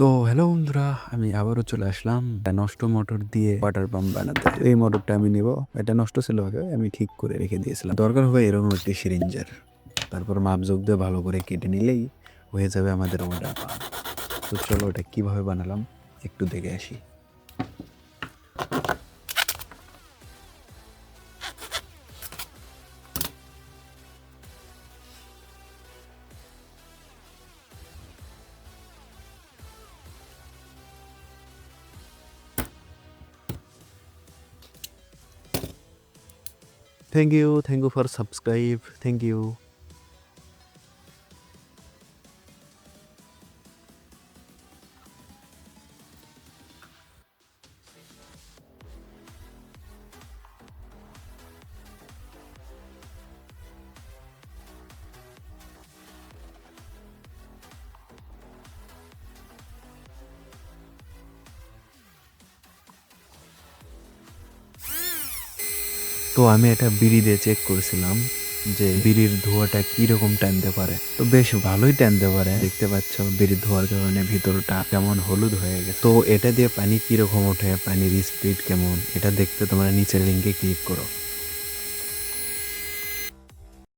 তো হ্যালো বন্ধুরা, আমি আবারও চলে আসলাম নষ্ট মোটর দিয়ে ওয়াটার পাম্প বানাতে। এই মোটরটা আমি নেব। এটা নষ্ট ছিল আগে, আমি ঠিক করে রেখে দিয়েছিলাম। দরকার হবে এরকম একটি সিরিঞ্জার তারপর মাপযোগ দিয়ে ভালো করে কেটে নিলেই হয়ে যাবে আমাদের ওয়াটার পাম্প তো চলো ওটা কীভাবে বানালাম, একটু দেখে আসি। thank you. Thank you for subscribe. Thank you. তো আমি এটা বিড়ি দিয়ে চেক করেছিলাম যে বিড়ির ধোঁয়াটা কীরকম টানতে পারে। তো বেশ ভালোই টানতে পারে। দেখতে পাচ্ছ বিড়ির ধোয়ার কারণে ভিতরটা কেমন হলুদ হয়ে গেছে। তো এটা দিয়ে পানি কীরকম ওঠে? পানির স্পিড কেমন? এটা দেখতে তোমরা নিচের লিঙ্কে ক্লিক করো।